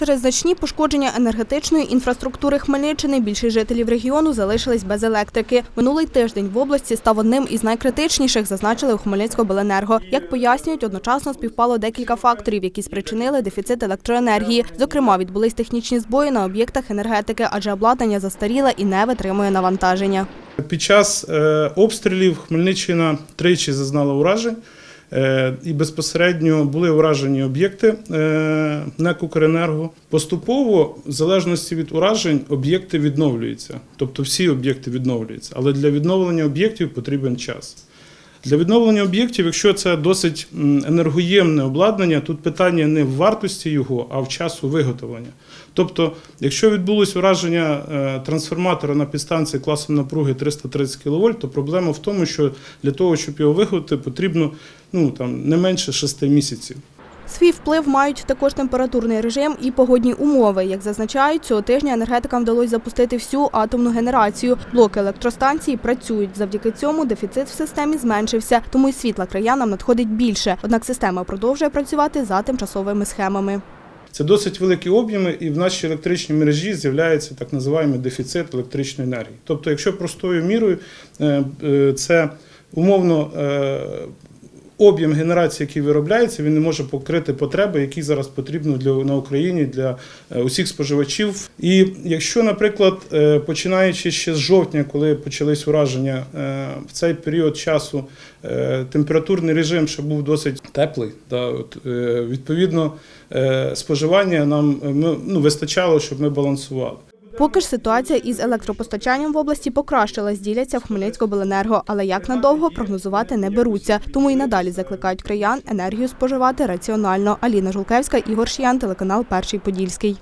Через значні пошкодження енергетичної інфраструктури Хмельниччини більшість жителів регіону залишились без електрики. Минулий тиждень в області став одним із найкритичніших, зазначили у Хмельницькобленерго. Як пояснюють, одночасно співпало декілька факторів, які спричинили дефіцит електроенергії. Зокрема, відбулись технічні збої на об'єктах енергетики, адже обладнання застаріле і не витримує навантаження. Під час е, обстрілів Хмельниччина тричі зазнала уражень. Е, І безпосередньо були уражені об'єкти на НЕК «Укренерго». Поступово, в залежності від уражень, об'єкти відновлюються. Тобто всі об'єкти відновлюються. Але для відновлення об'єктів потрібен час. Для відновлення об'єктів, якщо це досить енергоємне обладнання, тут питання не в вартості його, а в часу виготовлення. Тобто, якщо відбулось враження е, трансформатора на підстанції класом напруги 330 кВт, то проблема в тому, що для того, щоб його виготовити, потрібно ну, там, не менше 6 місяців. Свій вплив мають також температурний режим і погодні умови. Як зазначають, цього тижня енергетикам вдалося запустити всю атомну генерацію. Блоки електростанції працюють. Завдяки цьому дефіцит в системі зменшився, тому й світла краянам надходить більше. Однак система продовжує працювати за тимчасовими схемами. Це досить великі об'єми, і в нашій електричній мережі з'являється так називаємо дефіцит електричної енергії. Тобто, якщо простою мірою е, е, це умовно е, об'єм генерації, який виробляється, він не може покрити потреби, які зараз потрібні для на Україні для е, усіх споживачів. І якщо, наприклад, е, починаючи ще з жовтня, коли почались ураження, е, в цей період часу температурний режим ще був досить теплий, да, от, відповідно споживання нам ну, вистачало, щоб ми балансували. Поки ж ситуація із електропостачанням в області покращилась, діляться в Хмельницькобленерго, але як надовго прогнозувати не беруться. Тому і надалі закликають краян енергію споживати раціонально. Аліна Жулкевська, Ігор Шиян, телеканал Перший Подільський.